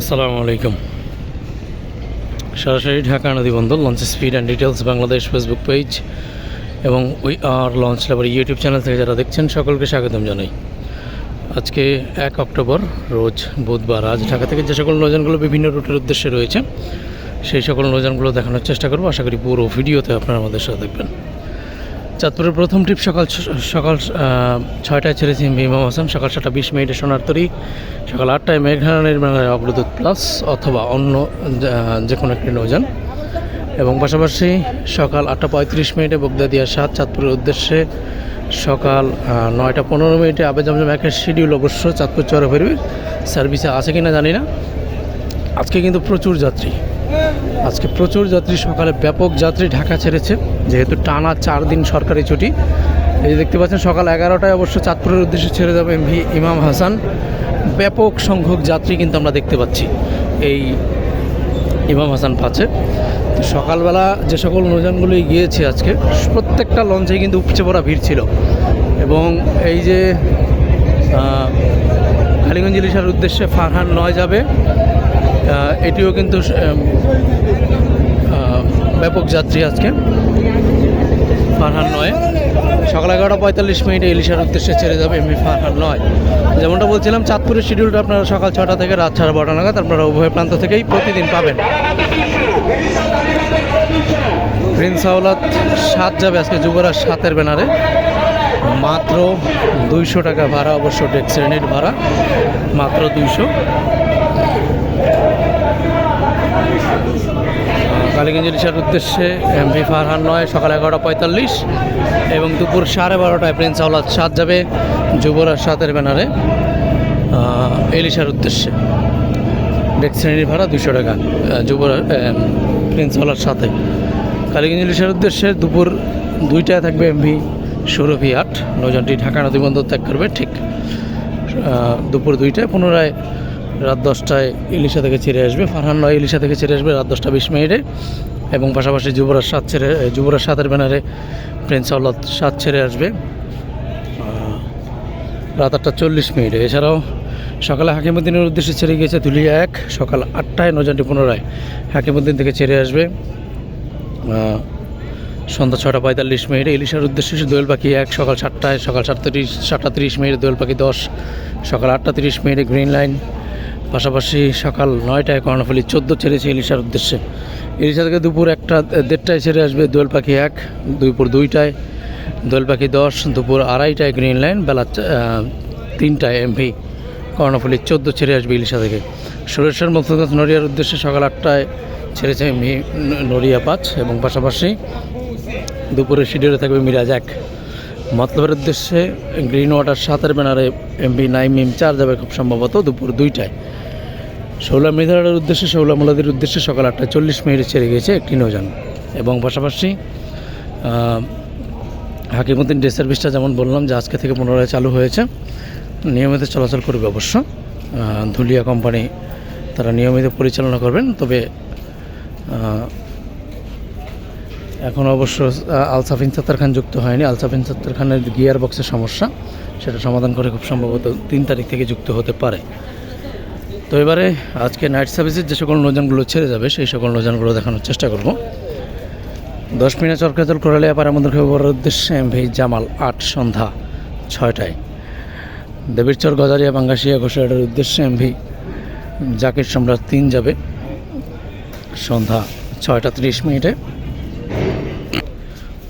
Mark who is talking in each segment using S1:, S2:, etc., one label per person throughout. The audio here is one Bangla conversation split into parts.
S1: আসসালামু আলাইকুম। সরাসরি ঢাকা নদী বন্দর launch speed and details Bangladesh Facebook page এবং we are launch labour YouTube channel থেকে যারা দেখছেন, সকলকে স্বাগতম জানাই। আজকে এক অক্টোবর, রোজ বুধবার, আজ ঢাকা থেকে যে সকল নৌযানগুলো বিভিন্ন রুটের উদ্দেশ্যে রয়েছে, সেই সকল নৌযানগুলো দেখানোর চেষ্টা করব। আশা করি পুরো ভিডিওতে আপনারা আমাদের সাথে দেখবেন চাঁদপুরের প্রথম ট্রিপ সকাল সকাল ছয়টায় ছেড়েছি ইমাম হাসান সকাল সাতটা বিশ মিনিটে সোনার তরী সকাল আটটায় মেঘনা নির্মাণের অগ্রদূত প্লাস অথবা অন্য যে কোনো একটি নৌযান। এবং পাশাপাশি সকাল আটটা পঁয়ত্রিশ মিনিটে বগদাদিয়া সাত, চাঁদপুরের উদ্দেশ্যে সকাল নয়টা পনেরো মিনিটে আবে জমজম একের শিডিউল অবশ্য চাঁদপুর চরে ফেরবে সার্ভিসে আছে কি না জানি না। আজকে কিন্তু প্রচুর যাত্রী। আজকে প্রচুর যাত্রী, সকালে ব্যাপক যাত্রী ঢাকা ছেড়েছে। যেহেতু টানা চার দিন সরকারি ছুটি। এই যে দেখতে পাচ্ছেন, সকাল এগারোটায় অবশ্য চাঁদপুরের উদ্দেশ্যে ছেড়ে যাবে এমভি ইমাম হাসান। ব্যাপক সংখ্যক যাত্রী কিন্তু আমরা দেখতে পাচ্ছি এই ইমাম হাসান পাচ্ছে। তো সকালবেলা যে সকল নৌযানগুলি গিয়েছে আজকে, প্রত্যেকটা লঞ্চে কিন্তু উপচে পড়া ভিড় ছিল। এবং এই যে কালীগঞ্জ ইলিশার উদ্দেশ্যে ফারহান নয় যাবে। এটিও কিন্তু ব্যাপক যাত্রী আজকে। ফারহান নয়। সকাল এগারোটা পঁয়তাল্লিশ মিনিটে ইলিশার উদ্দেশ্যে ছেড়ে যাবে এমনি ফারহান নয়। যেমনটা বলছিলাম, চাঁদপুরের শিডিউলটা আপনারা সকাল ছটা থেকে রাত সাড়ে বারোটা নাগাদ আপনারা উভয় প্রান্ত থেকেই প্রতিদিন পাবেন। প্রিন্স আওলাদ সাত যাবে আজকে, যুবরাজ সাতের ব্যানারে। মাত্র দুইশো টাকা ভাড়া, অবশ্য ডেক শ্রেণির ভাড়া, মাত্র দুইশো। কালীগঞ্জ ইলিশার উদ্দেশ্যে এমভি ফারহান নয়, সকাল এগারোটা পঁয়তাল্লিশ এবং দুপুর সাড়ে বারোটায় প্রিন্স আওলাদ সাত যাবে যুবরাজ সাতের ব্যানারে এলিশার উদ্দেশ্যে। ডেক শ্রেণির ভাড়া দুশো টাকা যুবরাজ প্রিন্স আওলাদ সাথে। কালীগঞ্জ ইলিশার উদ্দেশ্যে দুপুর দুইটায় থাকবে এমভি সৌরভি আট, নৌযানটি ঢাকা নদী বন্দর ত্যাগ করবে, ঠিক দুপুর দুইটায়, পুনরায় রাত দশটায় ইলিশা থেকে ছেড়ে আসবে। ফারহান নয়, ইলিশা থেকে ছেড়ে আসবে রাত দশটা বিশ মিনিটে। এবং পাশাপাশি যুবরাজ সাত ছেড়ে, যুবরাজ সাতের ব্যানারে প্রিন্স আল্লাদ সাত ছেড়ে আসবে। রাত আটটা চল্লিশ মিনিটে। এছাড়াও সকালে হাকিমুদ্দিনের উদ্দেশ্যে ছেড়ে গিয়েছে ধুলিয়া এক। সকাল আটটায় নৌযানটি পুনরায় হাকিমুদ্দিন থেকে ছেড়ে আসবে। সন্ধ্যা ছটা পঁয়তাল্লিশ মিনিটে ইলিশার উদ্দেশ্যে দোয়েল পাখি এক। সকাল সাতটায়, সকাল সাতটা তিরিশ সাতটা তিরিশ মিনিটে দোয়েল পাখি দশ। সকাল আটটা তিরিশ মিনিটে গ্রিন লাইন পাশাপাশি সকাল নয়টায় কর্ণফুলি চোদ্দ ছেড়েছে ইলিশার উদ্দেশ্যে। ইলিশা থেকে দুপুর একটা, দেড়টায় ছেড়ে আসবে দোয়েল পাখি এক, দুপুর দুইটায় দোয়েল পাখি দশ, দুপুর আড়াইটায় গ্রিন লাইন বেলা তিনটায় এমভি কর্ণফুলি চোদ্দ ছেড়ে আসবে ইলিশা থেকে। সুরেশ্বর মুক্তগঞ্জ নড়িয়ার উদ্দেশ্যে সকাল আটটায় ছেড়েছে এমভি নড়িয়া পাঁচ এবং পাশাপাশি দুপুরে শিডিউলে থাকবে মিরাজ এক। মতলবের উদ্দেশ্যে গ্রিন ওয়াটার সাতের ব্যানারে এমবি নাইম এম চার যাবে খুব সম্ভবত দুপুর দুইটায়। শৌলা মৃধারের উদ্দেশ্যে, শৌলা মোলাদের উদ্দেশ্যে সকাল আটটা চল্লিশ মিনিটে ছেড়ে গিয়েছে একটি নৌযান। এবং পাশাপাশি হাকিমুদ্দিন ডে সার্ভিসটা যেমন বললাম যে আজকে থেকে পুনরায় চালু হয়েছে, নিয়মিত চলাচল করবে অবশ্য। ধুলিয়া কোম্পানি তারা নিয়মিত পরিচালনা করবেন, তবে এখন অবশ্য আলসাফিন সত্তার খান যুক্ত হয়নি। আলসাফিন সত্তার খানের গিয়ার বক্সের সমস্যা, সেটা সমাধান করে খুব সম্ভবত তিন তারিখ থেকে যুক্ত হতে পারে। তো এবারে আজকে নাইট সার্ভিসের যে সকল নৌযানগুলো ছেড়ে যাবে, সেই সকল নৌযানগুলো দেখানোর চেষ্টা করব। দশ মিনিট চরকাচল করালে আবার আমাদের খবরের উদ্দেশ্যে এমভি জামাল আট, সন্ধ্যা ছয়টায়। দেবীরচর, গজারিয়া, বাঙ্গাসিয়া ঘোষাটের উদ্দেশ্যে এমভি জাকির সম্রাট তিন যাবে, সন্ধ্যা ছয়টা তিরিশ মিনিটে।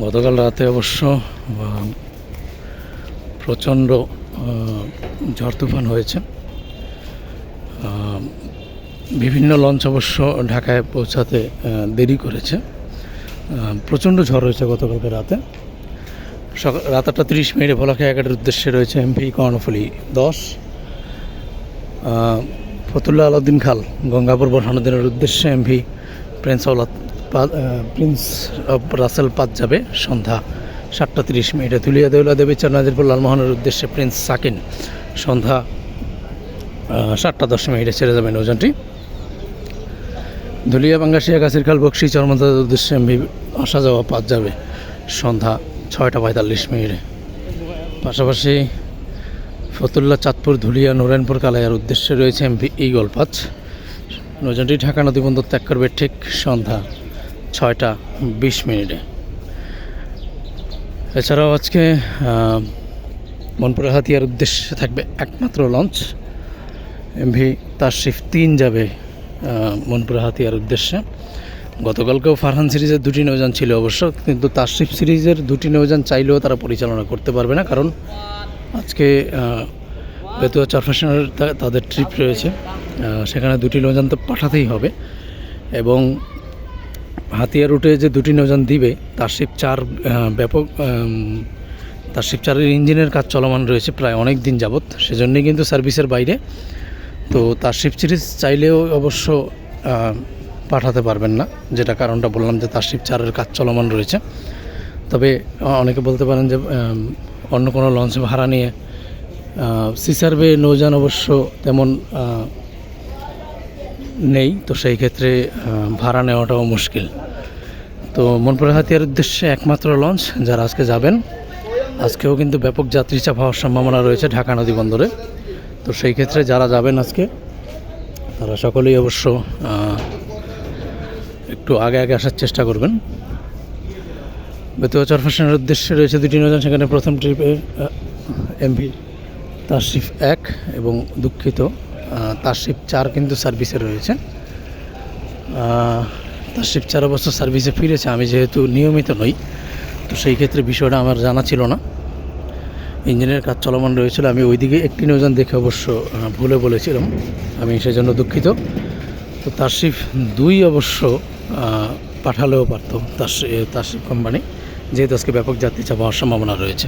S1: গতকাল রাতে অবশ্য প্রচণ্ড ঝড় তুফান হয়েছে। বিভিন্ন লঞ্চ অবশ্য ঢাকায় পৌঁছাতে দেরি করেছে। প্রচণ্ড ঝড় হয়েছে গতকালকে রাতে। সকাল রাত আটটা তিরিশ মিনিটে ভোলাখা একাডের উদ্দেশ্যে রয়েছে এমপি কর্ণফুলি দশ। ফতুল্লা আলাউদ্দিন খাল গঙ্গাপুর বোরহানুদ্দিনের উদ্দেশ্যে MV Prince ah, Prince of Russell পাত যাবে সন্ধ্যা সাতটা তিরিশ মিনিটে। তুলিয়া দেউলা দেবী চরনাজিরপুর লালমোহনের উদ্দেশ্যে প্রিন্স সাকিন সন্ধ্যা সাতটা দশ মিনিটে ছেড়ে যাবে ধুলিয়া বাঙ্গাসিয়া গাছের খাল বক্সি চরমন্তাদের উদ্দেশ্যে এমভি আসা যাওয়া পাত যাবে সন্ধ্যা ছয়টা পঁয়তাল্লিশ মিনিটে। পাশাপাশি ফতুল্লা চাঁদপুর ধুলিয়া নারায়ণপুর কালাইয়ার উদ্দেশ্যে রয়েছে এমভি ইগল পাঁচ নৌযানটি ঢাকা নদীবন্দর ত্যাগ করবে ঠিক সন্ধ্যা ছয়টা বিশ মিনিটে। এছাড়াও আজকে মনপুরা হাতিয়ার উদ্দেশ্যে থাকবে একমাত্র লঞ্চ। এমভি তাশরিফ তিন যাবে মনপুরা হাতিয়ার উদ্দেশ্যে। গতকালকেও ফারহান সিরিজের দুটি নৌযান ছিল অবশ্য, কিন্তু তাশরিফ সিরিজের দুটি নৌযান চাইলেও তারা পরিচালনা করতে পারবে না, কারণ আজকে বেতুয়া চরফেশনের তাদের ট্রিপ রয়েছে। সেখানে দুটি নৌযান তো পাঠাতেই হবে। এবং হাতিয়া রুটে যে দুটি নৌযান দিবে, তার শিপ চার ব্যাপক তার শিপ চারের ইঞ্জিনের কাজ চলমান রয়েছে প্রায় অনেক দিন যাবৎ। সেজন্যই কিন্তু সার্ভিসের বাইরে। তো তার শিপ সিরিজ চাইলেও অবশ্য পাঠাতে পারবেন না, যেটা কারণটা বললাম যে তার শিপ চারের কাজ চলমান রয়েছে। তবে অনেকে বলতে পারেন যে অন্য কোনো লঞ্চ ভাড়া নিয়ে সিসার্ভে নৌযান অবশ্য তেমন নেই, তো সেই ক্ষেত্রে ভাড়া নেওয়াটাও মুশকিল। তো মনপুরা হাতিয়ার উদ্দেশ্যে একমাত্র লঞ্চ, যারা আজকে যাবেন। আজকেও কিন্তু ব্যাপক যাত্রী চাপ হওয়ার সম্ভাবনা রয়েছে ঢাকা নদী বন্দরে। তো সেই ক্ষেত্রে যারা যাবেন আজকে, তারা সকলেই অবশ্য একটু আগে আগে আসার চেষ্টা করবেন। বেতুয়া চরফেশনের উদ্দেশ্যে রয়েছে দুটি নৌযান, সেখানে প্রথম ট্রিপে এমভি তারশিফ এক এবং দুঃখিত। আহ, তারশিফ চার কিন্তু সার্ভিসে রয়েছে। আহ, তারশিফ চার অবশ্য সার্ভিসে ফিরেছে আমি যেহেতু নিয়মিত নই তো সেই ক্ষেত্রে বিষয়টা আমার জানা ছিল না। ইঞ্জিনের কাজ চলমান রয়েছিল আমি ওইদিকে একটি নৌযান দেখে অবশ্য ভুলে বলেছিলাম। আমি সেজন্য দুঃখিত। তো তারশিফ দুই অবশ্য পাঠালেও পারতো তার তারশিফ কোম্পানি যেহেতু আজকে ব্যাপক যাত্রী চাপ হওয়ার সম্ভাবনা রয়েছে।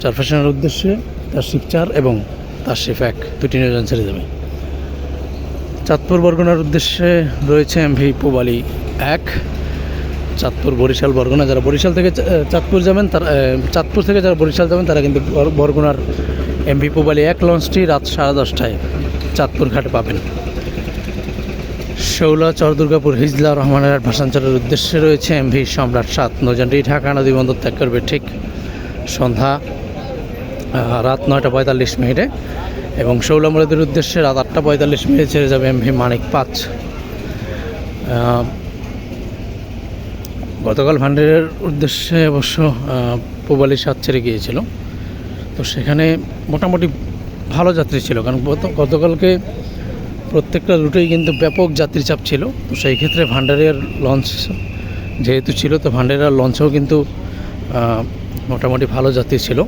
S1: চার ফ্যাশনের উদ্দেশ্যে তারশিফ চার এবং তারশিফ এক দুটি নৌযান ছেড়ে যাবে চাঁদপুর বরগুনার উদ্দেশ্যে রয়েছে এমভি পোবালি এক। চাঁদপুর বরিশাল বরগুনা, যারা বরিশাল থেকে চাঁদপুর যাবেন, তারা চাঁদপুর থেকে যারা বরিশাল যাবেন, তারা কিন্তু বর- বরগুনার এমভি পোবালি এক লঞ্চটি রাত সাড়ে দশটায় চাঁদপুর ঘাটে পাবেন। শৌলা চর দুর্গাপুর হিজলা রহমানের ভাষাঞ্চলের উদ্দেশ্যে রয়েছে এমভি সম্রাট সাত নৌযানটি। ঢাকা নদী বন্দর ত্যাগ করবে ঠিক সন্ধ্যা রাত নয়টা পঁয়তাল্লিশ মিনিটে। এবং শৌলা মুরাদের উদ্দেশ্যে রাত আটটা পঁয়তাল্লিশ মিনিটে ছেড়ে যাবে এমভি মানিক পাঁচ। গতকাল ভান্ডারের উদ্দেশ্যে অবশ্য পূবালি সাত ছেড়ে গিয়েছিল। তো সেখানে মোটামুটি ভালো যাত্রী ছিল, কারণ গতকালকে প্রত্যেকটা রুটেই কিন্তু ব্যাপক যাত্রী চাপ ছিল। তো সেই ক্ষেত্রে ভান্ডারিয়ার লঞ্চ যেহেতু ছিল, তো ভান্ডারিয়ার লঞ্চেও কিন্তু মোটামুটি ভালো যাত্রী ছিল।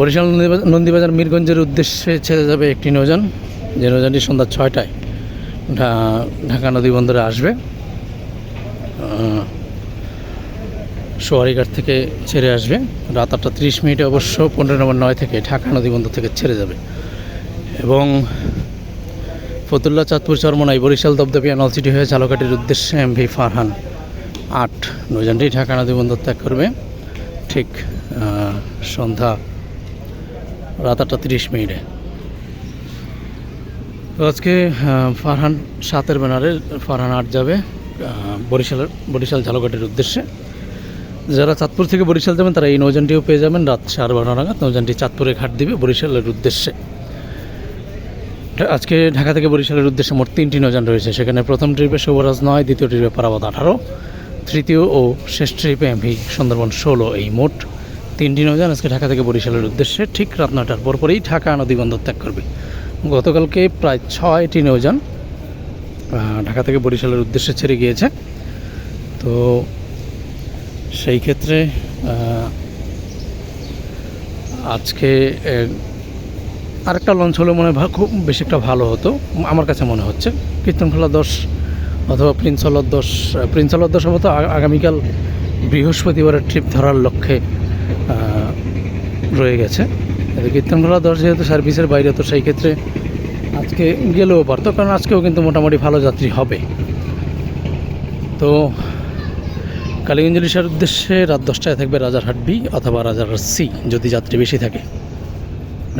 S1: বরিশাল নন্দীবাজার- মিরগঞ্জের উদ্দেশ্যে ছেড়ে যাবে একটি নৌযান। যে নৌযানটি সন্ধ্যা ছয়টায় ঢাকা নদী বন্দরে আসবে। সোয়ারিঘাট থেকে ছেড়ে আসবে। রাত আটটা তিরিশ মিনিটে অবশ্য পনেরো নম্বর নয় থেকে ঢাকা নদী বন্দর থেকে ছেড়ে যাবে। এবং ফতুল্লা, চাঁদপুর, চরমনাই, বরিশাল দবদবিয়া নলসিটি হয়ে ঝালকাঠির উদ্দেশ্যে এম ভি ফারহান আট নৌযানটি ঢাকা নদী বন্দর ত্যাগ করবে। ঠিক সন্ধ্যা রাত আটটা তিরিশ মিনিটে। তো আজকে ফারহান সাতের ব্যানারে, ফারহান আট যাবে বরিশালের, বরিশাল ঝালকাঠির উদ্দেশ্যে। যারা চাঁদপুর থেকে বরিশাল যাবেন, তারা এই নৌযানটিও পেয়ে যাবেন রাত সাড়ে বারো নাগাদ। নৌযানটি চাঁদপুরে ঘাট দিবে বরিশালের উদ্দেশ্যে। আজকে ঢাকা থেকে বরিশালের উদ্দেশ্যে মোট তিনটি নৌযান রয়েছে। সেখানে প্রথম ট্রিপে শুভরাজ নয়, দ্বিতীয় ট্রিপে পারাবাদ আঠারো, তৃতীয় ও শেষ ট্রিপে এমভি সুন্দরবন ষোলো, এই মোট তিনটি নৌযান আজকে ঢাকা থেকে বরিশালের উদ্দেশ্যে ঠিক রাত নটার পরপরই ঢাকা নদী বন্দর ত্যাগ করবে। গতকালকে প্রায় ছয়টি নৌযান ঢাকা থেকে বরিশালের উদ্দেশ্যে ছেড়ে গিয়েছে। তো সেই ক্ষেত্রে আজকে আরেকটা লঞ্চ হলে মনে হয় খুব বেশি একটা ভালো হতো, আমার কাছে মনে হচ্ছে। কীর্তনখোলা দশ অথবা প্রিন্স হলর দশ প্রিন্স হলর দশ অবশ্য আ- আগামীকাল বৃহস্পতিবারের ট্রিপ ধরার লক্ষ্যে রয়ে গেছে। কীর্তনখোলা দশ যেহেতু সার্ভিসের বাইরে, তো সেই ক্ষেত্রে আজকে গেলেও পারতো, কারণ আজকেও কিন্তু মোটামুটি ভালো যাত্রী হবে। তো কালীগঞ্জ ইলিশার উদ্দেশ্যে রাত দশটায় থাকবে রাজারহাট বি অথবা রাজারহাট সি, যদি যাত্রী বেশি থাকে।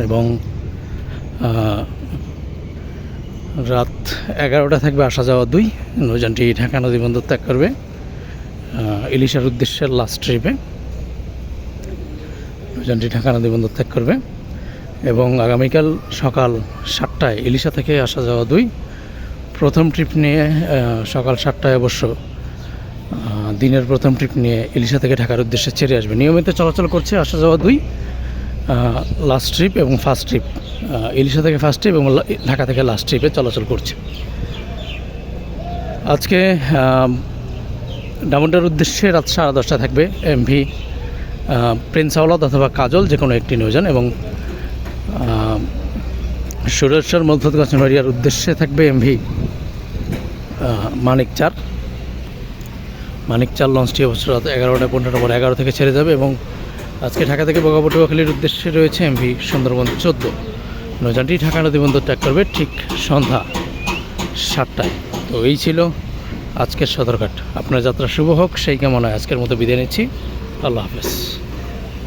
S1: এবং রাত এগারোটা থাকবে আসা যাওয়া দুই। নৌযানটি ঢাকা নদী বন্দর ত্যাগ করবে। ইলিশার উদ্দেশ্যে লাস্ট ট্রিপে নৌযানটি ঢাকা নদী বন্দর ত্যাগ করবে। এবং আগামীকাল সকাল সাতটায় ইলিশা থেকে আসা যাওয়া দুই। প্রথম ট্রিপ নিয়ে সকাল সাতটায় অবশ্য দিনের প্রথম ট্রিপ নিয়ে ইলিশা থেকে ঢাকার উদ্দেশ্যে ছেড়ে আসবে। নিয়মিত চলাচল করছে আসা যাওয়া দুই লাস্ট ট্রিপ এবং ফার্স্ট ট্রিপ ইলিশা থেকে ফার্স্ট ট্রিপ এবং ঢাকা থেকে লাস্ট ট্রিপে চলাচল করছে। আজকে ডামুন্ডার উদ্দেশ্যে রাত সাড়ে দশটা থাকবে এমভি। প্রিন্স আওলাদ অথবা কাজল যে কোনো একটি নৌযান এবং সুরেশ্বর মধ্যগঞ্জ নড়িয়ার উদ্দেশ্যে থাকবে এমভি মানিক চার। মানিক চার লঞ্চটি অবশ্য রাত এগারোটা পনেরো নম্বর এগারো থেকে ছেড়ে যাবে এবং আজকে ঢাকা থেকে বগাপটুয়াখালীর উদ্দেশ্যে রয়েছে এমভি সুন্দরবন চোদ্দ। নৌযানটি ঢাকা নদী বন্দর ত্যাগ করবে ঠিক সন্ধ্যা সাতটায়। তো এই ছিল আজকের সদরঘাট। আপনার যাত্রা শুভ হোক, সেই কামনায় আজকের মতো বিদায় নিচ্ছি। আল্লাহ হাফেজ।